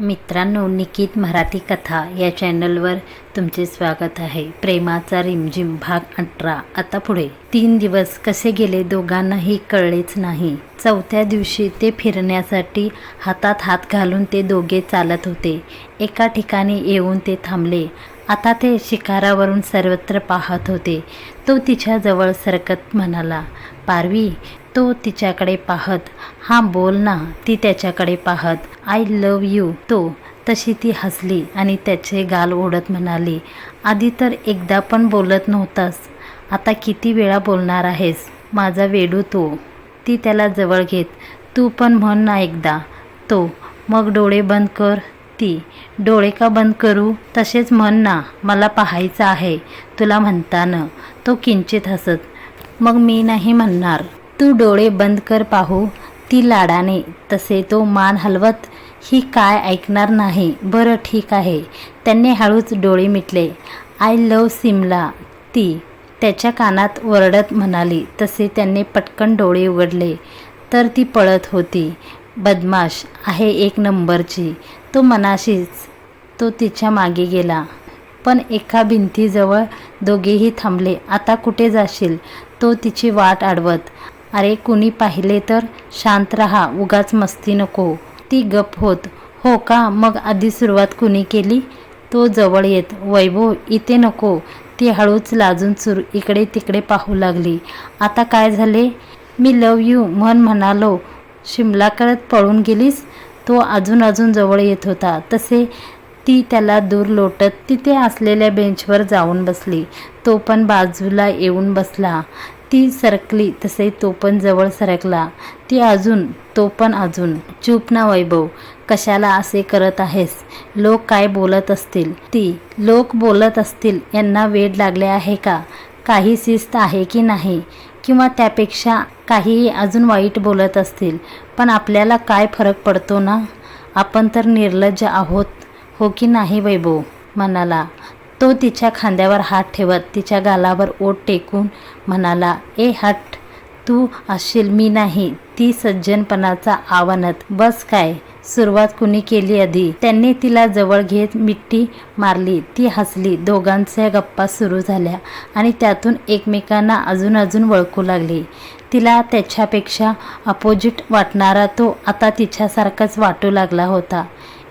मित्रांनो निकित मराठी कथा या चॅनलवर तुमचे स्वागत आहे. प्रेमाचा रिमझिम भाग अठरा. आता पुढे. तीन दिवस कसे गेले दोघांनाही कळलेच नाही. चौथ्या दिवशी ते फिरण्यासाठी हातात हात घालून ते दोघे चालत होते. एका ठिकाणी येऊन ते थांबले. आता ते शिकारावरून सर्वत्र पाहत होते. तो तिच्याजवळ सरकत म्हणाला पारवी तो तिच्याकडे पाहत हा बोल ना ती त्याच्याकडे पाहत आय लव यू तो तशी ती हसली आणि त्याचे गाल ओढत म्हणाली आधी तर एकदा पण बोलत नव्हतास. आता किती वेळा बोलणार आहेस? माझा वेडू तो. ती त्याला जवळ घेत तू पण म्हण ना एकदा. तो मग डोळे बंद कर. ती डोळे का बंद करू? तसेच म्हण ना मला पाहायचं आहे तुला म्हणताना. तो किंचित हसत मग मी नाही म्हणणार. तू डोळे बंद कर पाहू ती लाडाने. तसे तो मान हलवत ही काय ऐकणार नाही. बरं ठीक आहे. त्यांनी हळूच डोळे मिटले. I love Simla. ती त्याच्या कानात वरडत म्हणाली. तसे त्यांनी पटकन डोळे उघडले. तर ती पळत होती. बदमाश आहे एक नंबरची. तो मनाशीच. तो तिच्यामागे गेला. पण एका भिंतीजवळ दोघेही थांबले. आता कुठे जाशील? तो तिची वाट अडवत अरे कुणी पाहिले तर शांत रहा उगाच मस्ती नको. ती गप होत हो का मग आधी सुरुवात कुणी केली? तो जवळ येत वैभव इथे नको. ती हळूच लाजून सुरू इकडे तिकडे पाहू लागली. आता काय झाले? मी लव यू म्हण म्हणालो. शिमला करत पळून गेलीस? तो अजून अजून जवळ येत होता. तसे ती त्याला दूर लोटत तिथे असलेल्या बेंचवर जाऊन बसली. तो पण बाजूला येऊन बसला. ती सरकली तसे तो पण जवळ सरकला. ती अजून तो पण अजून. चूप ना वैभव कशाला असे करत आहेस? लोक काय बोलत असतील? ती लोक बोलत असतील यांना वेड लागले आहे का? काही शिस्त आहे की नाही? किंवा त्यापेक्षा काहीही अजून वाईट बोलत असतील? पण आपल्याला काय फरक पडतो ना? आपण तर निर्लज्ज आहोत. हो की नाही वैभव? म्हणाला तो तिच्या खांद्यावर हात ठेवत तिच्या गालावर ओट टेकून म्हणाला ए हट तू असशील मी नाही ती सज्जनपणाचा आव्हानत. बस काय सुरुवात कुणी केली आधी? त्यांनी तिला जवळ घेत मिट्टी मारली. ती हसली. दोघांच्या गप्पा सुरू झाल्या आणि त्यातून एकमेकांना अजून अजून वळखू लागली. तिला त्याच्यापेक्षा अपोजिट वाटणारा तो आता तिच्यासारखाच वाटू लागला होता.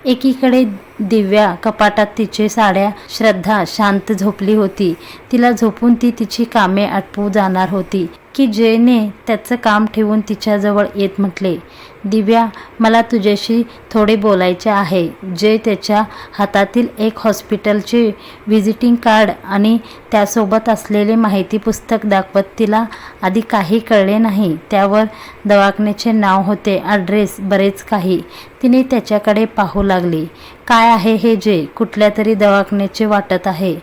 एकीकडे दिव्या कपाटात तिचे साड्या श्रद्धा शांत झोपली होती. तिला झोपून ती तिची कामे आटपू जाणार होती. की जयने त्याचं काम ठेवून तिच्याजवळ येत म्हटले दिव्या मला तुझ्याशी थोडे बोलायचे आहे जय त्याच्या हातातील एक हॉस्पिटलचे व्हिजिटिंग कार्ड आणि त्यासोबत असलेले माहिती पुस्तक दाखवत तिला आधी काही कळले नाही. त्यावर दवाखान्याचे नाव होते ॲड्रेस बरेच काही. तिने त्याच्याकडे पाहू लागली. काय आहे हे जे? कुठल्या तरी दवाखान्याचे वाटत आहे?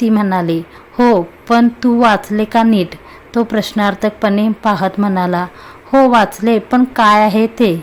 ती म्हणाली. हो पण तू वाचले का नीट? तो प्रश्नार्थकपणे पाहत म्हणाला हो वाचले पण काय आहे ते?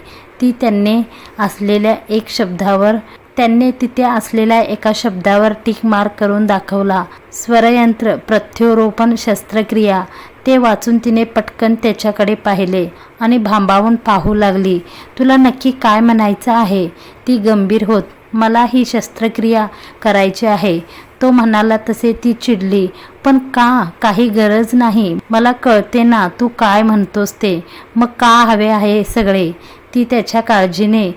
ती त्यांनी असलेल्या एक शब्दावर त्यांनी तिथे असलेल्या एका शब्दावर टिक मार्क करून दाखवला. स्वरयंत्र प्रत्योरोपण शस्त्रक्रिया ते वाचून तिने पटकन त्याच्याकडे पाहिले आणि भांबावून पाहू लागली तुला नक्की काय म्हणायचं आहे? ती गंभीर होत मला ही शस्त्रक्रिया करायची आहे. तो म्हणाला तसे ती चिडली. पण का? काही गरज नाही. मला कळते ना तू काय म्हणतोस ते. मग का हवे आहे सगळे ती त्याच्या काळजीने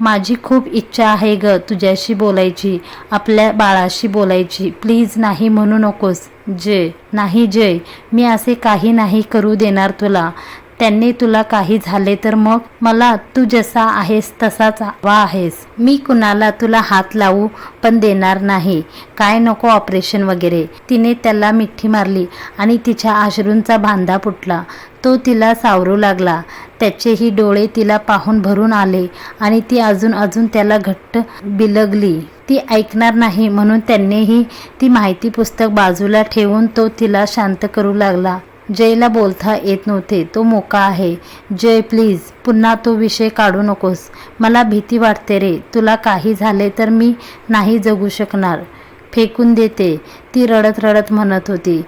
माझी खूप इच्छा आहे ग तुझ्याशी बोलायची. आपल्या बाळाशी बोलायची. प्लीज नाही म्हणू नकोस. जय. नाही जय. मी असे काही नाही करू देणार तुला. त्यांनी तुला काही झाले तर मग मला तू जसा आहेस तसाच हवा आहेस. मी कुणाला तुला हात लावू पण देणार नाही. काय नको ऑपरेशन वगैरे. तिने त्याला मिठी मारली आणि तिच्या आश्रूंचा बांधा फुटला. तो तिला सावरू लागला. त्याचेही डोळे तिला पाहून भरून आले आणि ती अजून अजून त्याला घट्ट बिलगली. ती ऐकणार नाही म्हणून त्यांनीही ती माहिती पुस्तक बाजूला ठेवून तो तिला शांत करू लागला. जयला बोलता येत नव्हते. तो मोका आहे. जय प्लीज. पुन्हा तो विषय काढू नकोस. मला भीती वाटते रे. तुला काही झाले तर मी नाही जगू शकणार फेकून देते. ती रडत रडत म्हणत होती.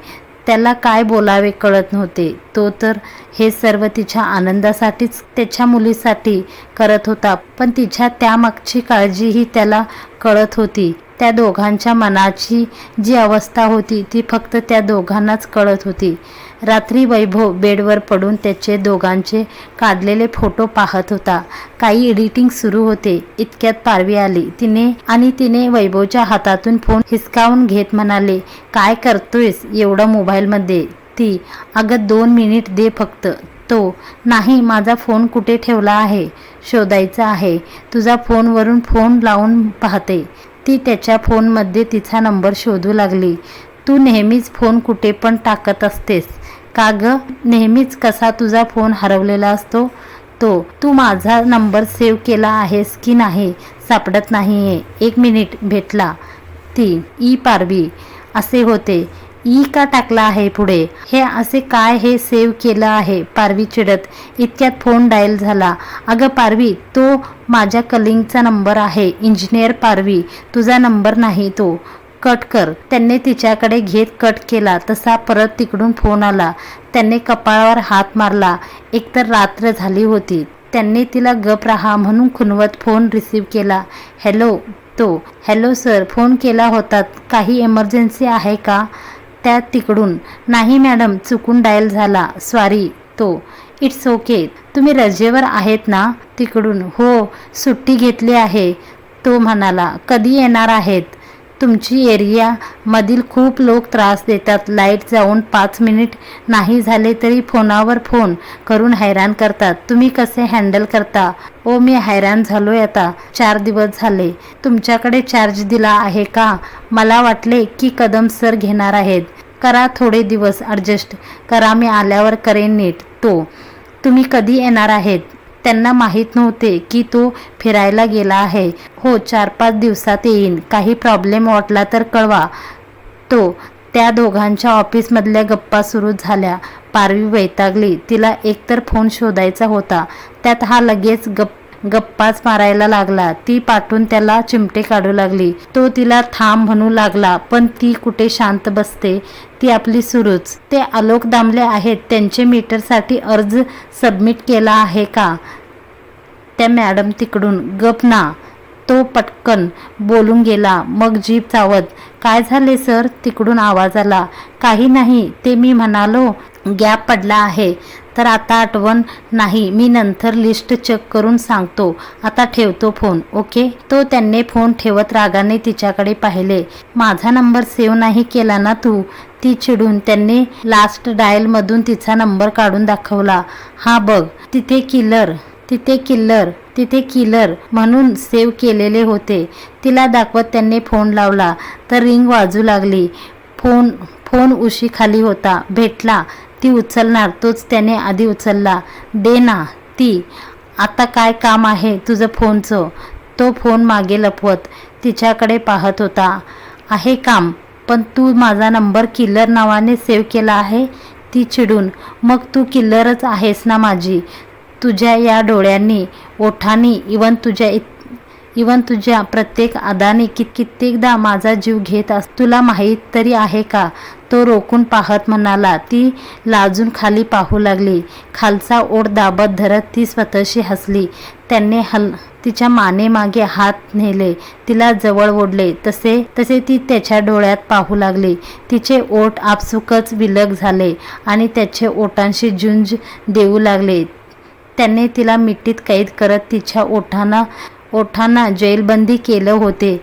त्याला काय बोलावे कळत नव्हते. तो तर हे सर्व तिच्या आनंदासाठीच त्याच्या मुलीसाठी करत होता. पण तिच्या त्यामागची काळजीही त्याला कळत होती. त्या दोघांच्या मनाची जी अवस्था होती ती फक्त त्या दोघांनाच कळत होती. रात्री वैभव बेडवर पडून त्याचे दोघांचे काढलेले फोटो पाहत होता. काही एडिटिंग सुरू होते. इतक्यात पारवी आली. तिने आणि तिने वैभवच्या हातातून फोन हिसकावून घेत म्हणाले काय करतोयस एवढं मोबाईलमध्ये? ती अगं दोन मिनिट दे फक्त. तो नाही माझा फोन कुठे ठेवला आहे? शोधायचा आहे. तुझा फोनवरून फोन लावून पाहते ती त्याच्या फोनमध्ये तिचा नंबर शोधू लागली. तू नेहमीच फोन कुठे पण टाकत असतेस. का ग? नेहमीच कसा तुझा फोन हरवलेला असतो? तो तू माझा नंबर सेव्ह केला आहेस की नाही? सापडत नाही आहे एक मिनिट भेटला. ती ई पारवी असे होते. ई का टाकला आहे पुढे? हे असे काय हे सेव्ह केलं आहे? पारवी चिडत. इतक्यात फोन डायल झाला. अगं पारवी तो माझ्या कलिंगचा नंबर आहे. इंजिनियर पारवी तुझा नंबर नाही तो. कट कर. त्यांनी तिच्याकडे घेत कट केला. तसा परत तिकडून फोन आला. त्यांनी कपाळावर हात मारला. एकतर रात्र झाली होती. त्यांनी तिला गप राहा म्हणून खुनवत फोन रिसीव केला. हॅलो तो. Hello sir. फोन केला होता. काही इमर्जन्सी आहे का? त्या तिकडून. नाही मॅडम. चुकून डायल झाला. सॉरी तो. It's okay. तुम्ही रजेवर आहेत ना? तिकडून. हो सुट्टी घेतली आहे. तो म्हणाला. कधी येणार आहेत? तुमची एरियामधील खूप लोक त्रास देतात. लाइट जाऊन पाच मिनिट नाही झाले तरी फोनावर फोन करून हैराण करतात. तुम्ही कसे हँडल करता? ओ मी हैराण झालोय आता. चार दिवस झाले. तुमच्याकडे चार्ज दिला आहे का? मला वाटले की कदम सर घेणार आहेत. करा थोडे दिवस ॲडजस्ट करा मी आल्यावर करेन नीट. तो. तुम्ही कधी येणार आहेत? त्यांना माहीत नव्हते की तो फिरायला गेला आहे. हो चार पाच दिवसात येईन. काही प्रॉब्लेम वाटला तर कळवा. तो त्या दोघांच्या ऑफिसमधल्या गप्पा सुरू झाल्या. पारवी वैतागली. तिला एकतर फोन शोधायचा होता. त्यात हा लगेच गप गप्पाच मारायला लागला. ती पाठून त्याला चिमटे काढू लागली. तो तिला थांब म्हणू लागला पण ती कुठे शांत बसते ती आपली सुरूच. ते आलोक दामले आहेत. त्यांचे मीटरसाठी अर्ज सबमिट केला आहे का? त्या मॅडम तिकडून गप ना. तो पटकन बोलून गेला मग जीप चावत. काय झाले सर? तिकडून आवाज आला काही नाही ते मी म्हणालो गॅप पडला आहे तर आता आठवण नाही मी नंतर लिस्ट चेक करून सांगतो आता ठेवतो फोन ओके? तो त्यांनी फोन ठेवत रागाने तिच्याकडे पाहिले माझा नंबर सेव्ह नाही केला ना तू? ती चिडून त्यांनी लास्ट डायलमधून तिचा नंबर काढून दाखवला हा बघ तिथे किलर. तिथे किल्लर तिथे किलर म्हणून सेव्ह केलेले होते. तिला दाखवत त्यांनी फोन लावला तर रिंग वाजू लागली. फोन फोन उशी खाली होता. भेटला. ती उचलणार तोच त्याने आधी उचलला. दे ना ती. आता काय काम आहे तुझं फोनचं? तो फोन मागे लपवत तिच्याकडे पाहत होता. आहे काम पण तू माझा नंबर किल्लर नावाने सेव्ह केला आहे? ती चिडून. मग तू किल्लरच आहेस ना माझी? तुझ्या या डोळ्यांनी ओठांनी इवन तुझ्या इत इवन तुझ्या प्रत्येक आदाने कित कित्येकदा माझा जीव घेत अस तुला माहीत तरी आहे का? तो रोखून पाहत म्हणाला ती लाजून खाली पाहू लागली. खालचा ओढ दाबत धरत ती स्वतःशी हसली. त्यांनी हल तिच्या मानेमागे हात नेले. तिला जवळ ओढले. तसे तसे ती त्याच्या डोळ्यात पाहू लागली. तिचे ओठ आपसुकच विलग झाले आणि त्याचे ओठांशी झुंज देऊ लागले. त्यांनी तिला मिठीत कैद करत तिच्या ओठांना ओठांना जेलबंदी केलं होते.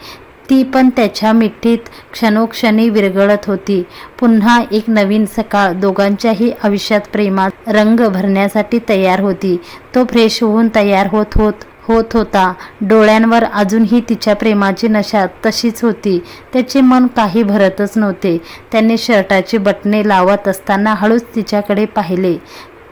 ती पण त्याच्या मिठीत क्षणोक्षणी विरघळत होती. पुन्हा एक नवीन सकाळ. दोघांच्याही आयुष्यात प्रेमात रंग भरण्यासाठी तयार होती. तो फ्रेश होऊन तयार होत होत होत होता. डोळ्यांवर अजूनही तिच्या प्रेमाची नशा तशीच होती. त्याचे मन काही भरतच नव्हते. त्याने शर्टाची बटणे लावत असताना हळूच तिच्याकडे पाहिले.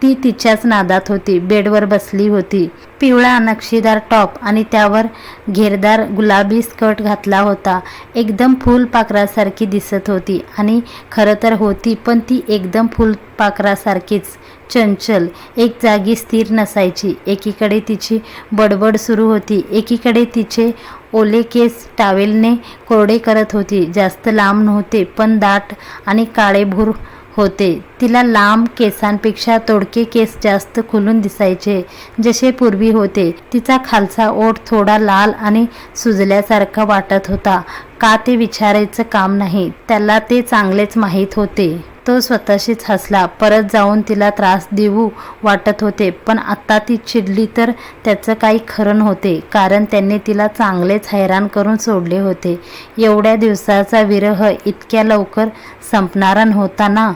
ती तिच्याच नादात होती. बेडवर बसली होती. पिवळा नक्षीदार टॉप आणि त्यावर घेरदार गुलाबी स्कर्ट घातला होता. एकदम फुलपाखरासारखी दिसत होती आणि खरं तर होती पण ती एकदम फुलपाखरासारखीच चंचल. एक जागी स्थिर नसायची. एकीकडे तिची बडबड सुरू होती. एकीकडे तिचे ओले केस टावेलने कोरडे करत होती. जास्त लांब नव्हते पण दाट आणि काळेभूर होते. तिला लांब केसांपेक्षा तोडके केस जास्त खुलून दिसायचे जसे पूर्वी होते. तिचा खालचा ओठ थोडा लाल आणि सुजल्यासारखा वाटत होता. का ते विचारायचं काम नाही त्याला ते चांगलेच माहीत होते. तो स्वतःशीच हसला. परत जाऊन तिला त्रास देऊ वाटत होते पण आता ती चिडली तर त्याचं काही खरं नव्हते कारण त्यांनी तिला चांगलेच हैराण करून सोडले होते. एवढ्या दिवसाचा विरह इतक्या लवकर संपणारा नव्हता ना?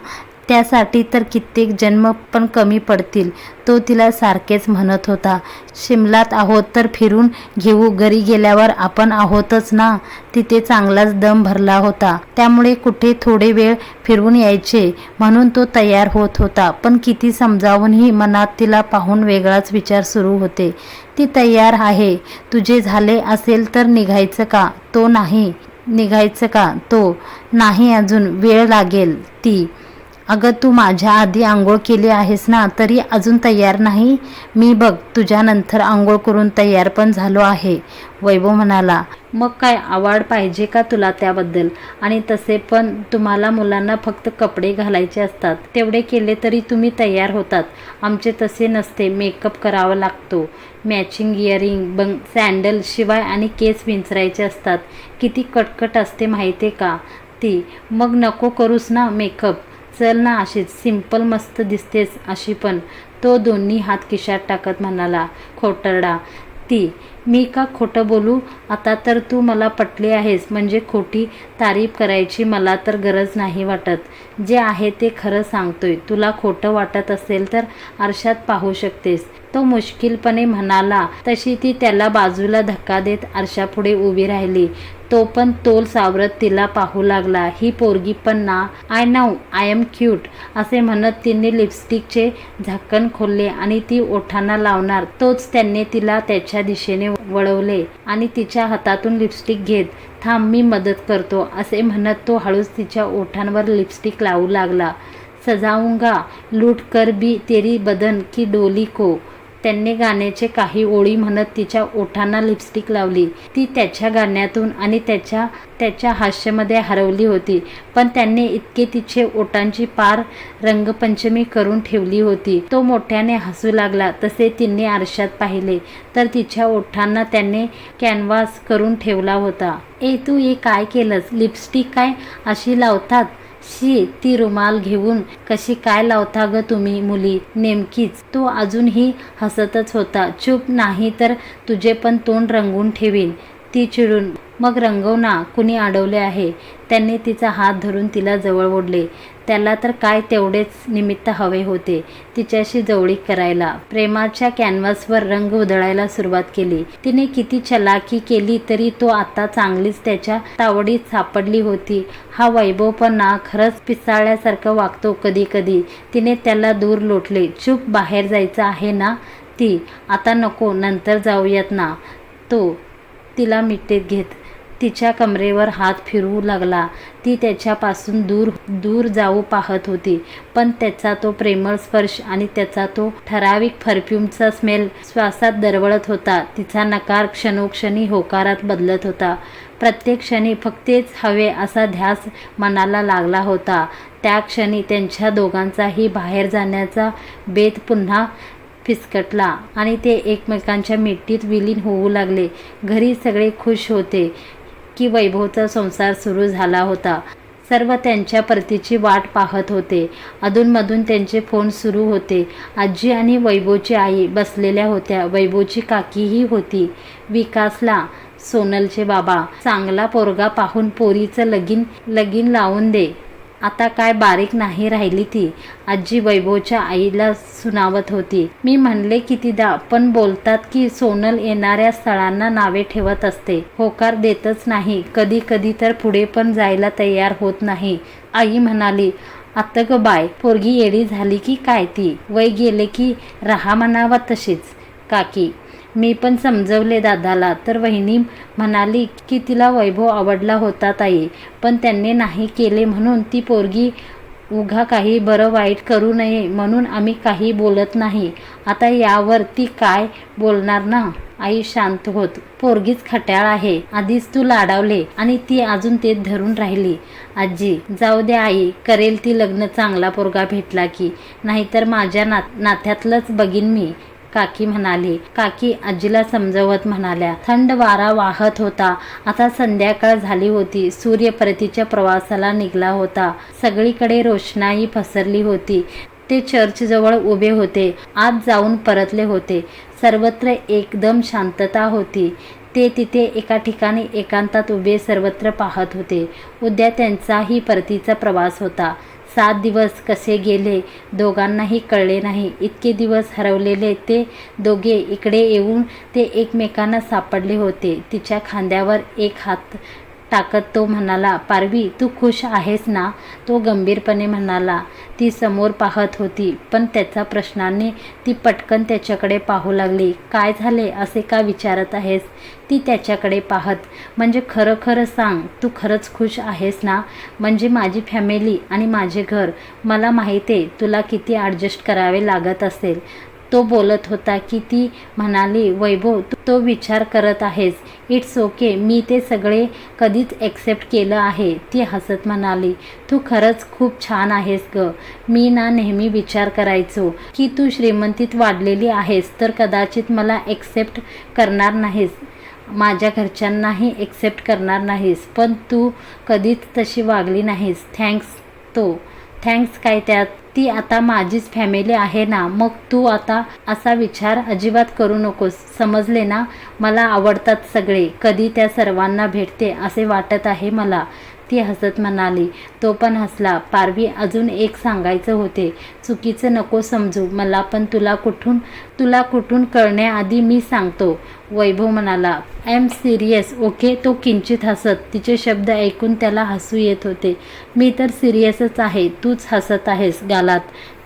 त्यासाठी तर कित्येक जन्म पण कमी पडतील तो तिला सारखेच म्हणत होता. शिमलात आहोत तर फिरून घेऊ घरी गेल्यावर आपण आहोतच ना? तिथे चांगलाच दम भरला होता. त्यामुळे कुठे थोडे वेळ फिरून यायचे म्हणून तो तयार होत होता. पण किती समजावूनही मनात तिला पाहून वेगळाच विचार सुरू होते. ती तयार आहे. तुझे झाले असेल तर निघायचं का? तो नाही. निघायचं का? तो नाही अजून. वेळ लागेल. ती अगं तू माझ्या आधी आंघोळ केली आहेस ना तरी अजून तयार नाही. मी बघ तुझ्यानंतर आंघोळ करून तयार पण झालो आहे वैभव म्हणाला. मग काय आवड पाहिजे का तुला त्याबद्दल? आणि तसे पण तुम्हाला मुलांना फक्त कपडे घालायचे असतात. तेवढे केले तरी तुम्ही तयार होतात. आमचे तसे नसते मेकअप करावा लागतो. मॅचिंग इयरिंग बंग सँडल शिवाय आणि केस विंचरायचे असतात. किती कटकट असते माहिती आहे का? ती मग नको करूस ना मेकअप. चल ना अशीच सिंपल मस्त दिसतेस अशी पण. तो दोन्ही हात खिशात टाकत म्हणाला खोटरडा ती मी का खोटं बोलू? आता तर तू मला पटली आहेस म्हणजे खोटी तारीफ करायची मला तर गरज नाही वाटत. जे आहे ते खरं सांगतोय. तुला खोटं वाटत असेल तर आरशात पाहू शकतेस. तो मुश्किलपणे म्हणाला तशी ती त्याला बाजूला धक्का देत आरशापुढे उभी राहिली. तो पण तोल सावरत तिला पाहू लागला. ही पोरगी पण ना I know I am cute असे म्हणत तिने लिपस्टिकचे झाकण खोलले आणि ती ओठांना लावणार. तोच त्यांनी तिला त्याच्या दिशेने वळवले आणि तिच्या हातातून लिपस्टिक घेत थांब मी मदत करतो असे म्हणत तो हळूच तिच्या ओठांवर लिपस्टिक लावू लागला. सजाऊंगा लूट कर भी तेरी बदन की डोली को. त्यांनी गाण्याचे काही ओळी म्हणत तिच्या ओठांना लिपस्टिक लावली. ती त्याच्या गाण्यातून आणि त्याच्या त्याच्या हास्यामध्ये हरवली होती. पण त्यांनी इतके तिचे ओठांची पार रंगपंचमी करून ठेवली होती. तो मोठ्याने हसू लागला. तसे तिने आरशात पाहिले तर तिच्या ओठांना त्याने कॅनव्हास करून ठेवला होता. ए तू हे काय केलंस? लिपस्टिक काय अशी लावतात? शी ती रुमाल घेऊन कशी काय लावता ग तुम्ही मुली? नेमकीच. तो अजूनही हसतच होता. चूप नाही तर तुझे पण तोंड रंगून ठेवीन. ती चिडून मग रंगवना कुणी अडवले आहे. त्यांनी तिचा हात धरून तिला जवळ ओढले. त्याला तर काय तेवढेच निमित्त हवे होते. तिच्याशी जवळीक करायला. प्रेमाच्या कॅनव्हासवर रंग उधळायला सुरुवात केली. तिने किती चलाकी केली तरी तो आता चांगलीच त्याच्या तावडीत सापडली होती. हा वैभवपणा खरंच पिसाळल्यासारखं वागतो कधी कधी तिने त्याला दूर लोटले. चूप बाहेर जायचं आहे ना? ती. आता नको. नंतर जाऊयात ना? तो तिला मिठीत घेत तिच्या कमरेवर हात फिरवू लागला. ती त्याच्यापासून दूर दूर जाऊ पाहत होती. पण त्याचा तो प्रेमळ स्पर्श आणि त्याचा तो ठराविक परफ्यूमचा स्मेल श्वासात दरवळत होता. तिचा नकार क्षणोक्षणी होकारात बदलत होता. प्रत्येक क्षणी फक्तेच हवे असा ध्यास मनाला लागला होता. त्या क्षणी त्यांच्या दोघांचाही बाहेर जाण्याचा बेत पुन्हा फिसकटला आणि ते एकमेकांच्या मिट्टीत विलीन होऊ लागले. घरी सगळे खुश होते. की वैभवचा संसार सुरू झाला होता. सर्व त्यांच्या परतीची वाट पाहत होते. अधूनमधून त्यांचे फोन सुरू होते. आजी आणि वैभवची आई बसलेल्या होत्या. वैभवची काकीही होती. विकासला सोनलचे बाबा चांगला पोरगा पाहून पोरीचं लगीन लगीन लावून दे. आता काय बारीक नाही राहिली ती. आजी वैभवच्या आईला सुनावत होती. मी म्हणले कितीदा पण बोलतात की सोनल येणाऱ्या स्थळांना नावे ठेवत असते. होकार देतच नाही. कधी कधी तर पुढे पण जायला तयार होत नाही. आई म्हणाली आत्ता ग बाय पोरगी येडी झाली की काय ती? वय गेले की राहा म्हणावा तशीच. काकी मी पण समजवले दादाला. तर वहिनी म्हणाली की तिला वैभव आवडला होता ताई पण त्यांनी नाही केले म्हणून ती पोरगी उघा काही बरं वाईट करू नये म्हणून आम्ही काही बोलत नाही. आता यावर ती काय बोलणार ना? आई शांत होत. पोरगीच खट्याळ आहे. आधीच तू लाडावले आणि ती अजून ते धरून राहिली. आजी जाऊ दे आई करेल ती लग्न. चांगला पोरगा भेटला की. नाहीतर माझ्या ना नात्यातलंच बघीन मी. काकी म्हणाली. काकी आजीला समजवत म्हणाल्या थंड वारा वाहत होता. आता संध्याकाळ झाली होती. सूर्य परतीच्या प्रवासाला निघाला होता. सगळीकडे रोषणाई पसरली होती. ते चर्चजवळ उभे होते. आत जाऊन परतले होते. सर्वत्र एकदम शांतता होती. ते तिथे एका ठिकाणी एकांतात उभे सर्वत्र पाहत होते. उद्या त्यांचाही परतीचा प्रवास होता. सात दिवस कसे गेले दोघांनाही कळले नाही. इतके दिवस हरवलेले ते दोघे इकडे येऊन ते एकमेकांना सापडले होते. तिच्या खांद्यावर एक हात टाकत तो म्हणाला पारवी तू खुश आहेस ना? तो गंभीरपणे म्हणाला ती समोर पाहत होती पण त्याचा प्रश्नाने ती पटकन त्याच्याकडे पाहू लागली. काय झाले असे का विचारत आहेस? ती त्याच्याकडे पाहत म्हणजे खरं खरं सांग तू खरंच खुश आहेस ना? म्हणजे माझी फॅमिली आणि माझे घर. मला माहिती आहे तुला किती ॲडजस्ट करावे लागत असेल. तो बोलत होता की ती म्हणाली वैभव तो विचार करत आहेस. इट्स ओके मी ते सगळे कधीच ॲक्सेप्ट केलं आहे. ती हसत म्हणाली तू खरंच खूप छान आहेस ग. मी ना नेहमी विचार करायचो की तू श्रीमंतीत वाढलेली आहेस तर कदाचित मला ॲक्सेप्ट करणार नाहीस. माझ्या घरच्यांनाही एक्सेप्ट करणार नाहीस पण तू कधीच तशी वागली नाहीस. थँक्स तो. थँक्स काय त्यात? ती आता माझीच फॅमिली आहे ना. मग तू आता असा विचार अजिबात करू नकोस. समजले ना? मला आवडतात सगळे. कधी त्या सर्वांना भेटते असे वाटत आहे मला. ती हसत म्हणाली. तो पण हसला. पारवी अजून एक सांगायचं होते. चुकीचं नको समजू. मला पण तुला कुठून तुला कुठून कळण्याआधी मी सांगतो. वैभव म्हणाला. आय एम सिरियस ओके तो किंचित हसत. तिचे शब्द ऐकून त्याला हसू येत होते. मी तर सिरियसच आहे. तूच हसत आहेस गालात.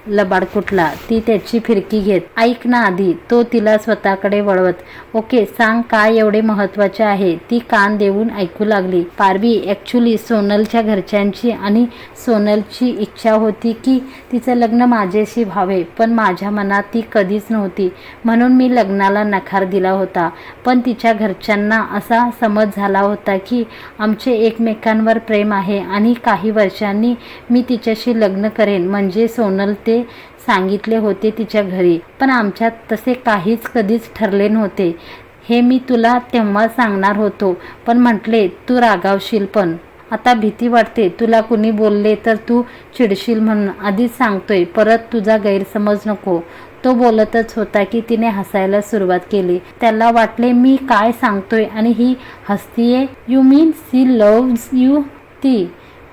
लबाड कुठला ती त्याची फिरकी घेत. ऐक ना आधी तो तिला स्वतःकडे वळवत. ओके सांग काय एवढे महत्त्वाचे आहे. ती कान देऊन ऐकू लागली. पारवी ॲक्च्युली सोनलच्या घरच्यांची आणि सोनलची इच्छा होती की तिचं लग्न माझ्याशी व्हावे पण माझ्या मनात ती कधीच नव्हती. म्हणून मी लग्नाला नकार दिला होता. पण तिच्या घरच्यांना असा समज झाला होता की आमचे एकमेकांवर प्रेम आहे आणि काही वर्षांनी मी तिच्याशी लग्न करेन. म्हणजे सोनल ते सांगितले होते तिच्या घरी. पण आमच्यात तसे काहीच कधीच ठरले नव्हते. हे मी तुला तेव्हा सांगणार होतो. पण म्हटले तू रागावशील पण. आता भीती वाटते. तुला कुणी बोलले तर तू चिडशील म्हणून. आधीच सांगतोय परत तुझा गैरसमज नको. तो बोलतच होता की तिने हसायला सुरुवात केली. त्याला वाटले मी काय सांगतोय आणि ही हसतीये? You mean she loves you ती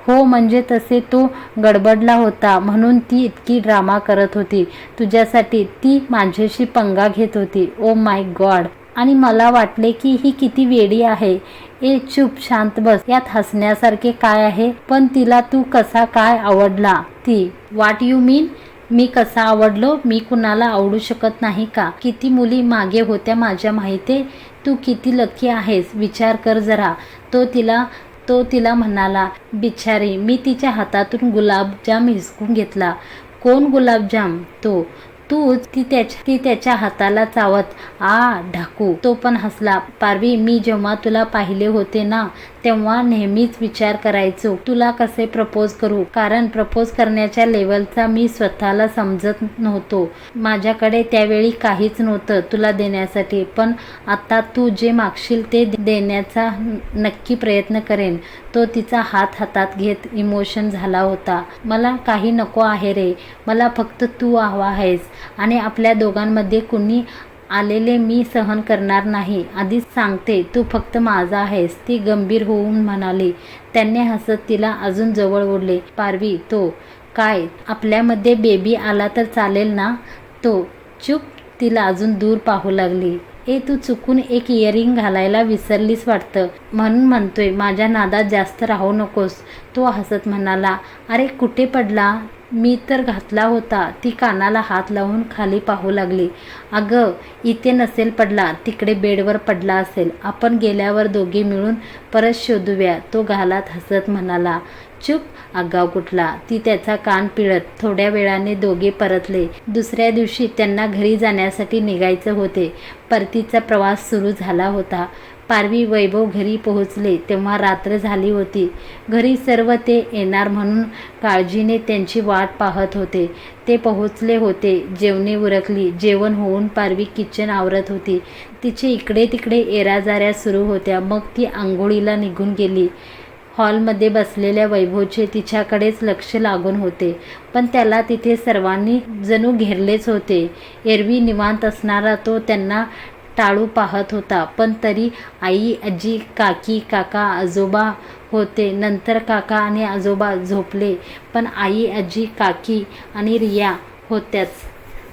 हो म्हणजे तसे तो गडबडला होता म्हणून ती इतकी ड्रामा करत होती. तुझ्यासाठी ती माझ्याशी पंगा घेत होती. ओ माय गॉड आणि मला वाटले की ही किती वेडी आहे. ए चुप शांत बस. यात हसण्यासारखे काय आहे? पण तिला तू कसा काय आवडला? ती वाट यू मीन मी कसा आवडलो? मी कुणाला आवडू शकत नाही का? किती मुली मागे होत्या माझ्या माहिती? तू किती लकी आहेस? विचार कर जरा. तो तिला तो तिला म्हणाला बिचारी मी तिच्या हातातून गुलाबजाम हिसकून घेतला. कोण गुलाबजाम तो? तूच ती त्याच्या ती त्याच्या हाताला चावत आ ढाकू. तो पण हसला. पारवी मी जेव्हा तुला पाहिले होते ना तेव्हा नेहमीच विचार करायचो. तुला कसे प्रपोज करू? कारण प्रपोज करण्याच्या लेवलचा मी स्वतःला समजत नव्हतो. माझ्याकडे त्यावेळी काहीच नव्हतं तुला देण्यासाठी. पण आता तू जे मागशील ते देण्याचा नक्की प्रयत्न करेन. तो तिचा हात हातात घेत इमोशन झाला होता. मला काही नको आहे रे. मला फक्त तू हवा आहेस. आणि आपल्या दोघांमध्ये कुणी आलेले मी सहन करणार नाही. आधीच सांगते तू फक्त माझा आहेस. ती गंभीर होऊन म्हणाली. त्यांनी हसत तिला अजून जवळ ओढले. पारवी तो काय? आपल्यामध्ये बेबी आला तर चालेल ना? तो चुप तिला अजून दूर पाहू लागली. ए तू चुकून एक इयरिंग घालायला विसरलीस वाटतं. म्हणून म्हणतोय माझ्या नादात जास्त राहू नकोस. तो हसत म्हणाला अरे कुठे पडला? मी तर घातला होता. ती कानाला हात लावून खाली पाहू लागली. अगं इथे नसेल पडला तिकडे बेडवर पडला असेल. आपण गेल्यावर दोघे मिळून परत शोधूया तो घालात हसत म्हणाला. चुप आगाव कुठला? ती त्याचा कान पिळत थोड्या वेळाने दोघे परतले. दुसऱ्या दिवशी त्यांना घरी जाण्यासाठी निघायचं होते. परतीचा प्रवास सुरू झाला होता. पारवी वैभव घरी पोहोचले तेव्हा रात्र झाली होती. घरी सर्व ते येणार म्हणून काळजीने त्यांची वाट पाहत होते. ते पोहोचले होते जेवणे उरकली जेवण होऊन पारवी किचन आवरत होती. तिचे इकडे तिकडे येराजाऱ्या सुरू होत्या मग ती आंघोळीला निघून गेली. हॉलमध्ये बसलेल्या वैभवचे तिच्याकडेच लक्ष लागून होते पण त्याला तिथे सर्वांनी जणू घेरलेच होते. एरवी निवांत असणारा तो त्यांना टाळू पाहत होता. पण तरी आई आजी काकी काका आजोबा होते. नंतर काका आणि आजोबा झोपले. पण आई आजी काकी आणि रिया होत्याच.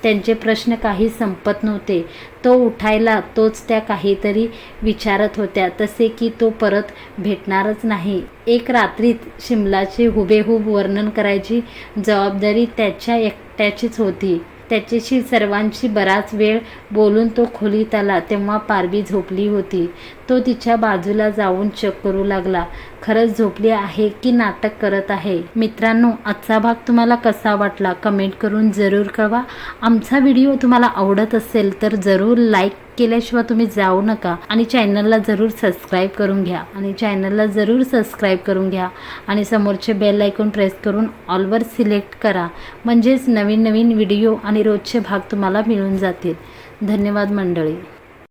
त्यांचे प्रश्न काही संपत नव्हते. तो उठायला तोच त्या काहीतरी विचारत होत्या. तसे की तो परत भेटणारच नाही. एक रात्रीत शिमलाचे हुबेहूब वर्णन करायची जबाबदारी त्याच्या एकट्याचीच होती. त्याच्याशी सर्वांशी बराच वेळ बोलून तो खोलीत आला. तेव्हा पारवी झोपली होती. तो तिच्या बाजूला जाऊन चेक करू लागला. खरंच झोपली आहे की नाटक करत आहे? मित्रांनो आजचा भाग तुम्हाला कसा वाटला? कमेंट करून जरूर कळवा. आमचा व्हिडिओ तुम्हाला आवडत असेल तर जरूर लाईक केल्याशिवाय तुम्ही जाऊ नका. आणि चॅनलला जरूर सबस्क्राईब करून घ्या. आणि चॅनलला जरूर सबस्क्राईब करून घ्या. आणि समोरचे बेल ऐकून प्रेस करून ऑलवर सिलेक्ट करा. म्हणजेच नवीन नवीन व्हिडिओ आणि रोजचे भाग तुम्हाला मिळून जातील. धन्यवाद मंडळी.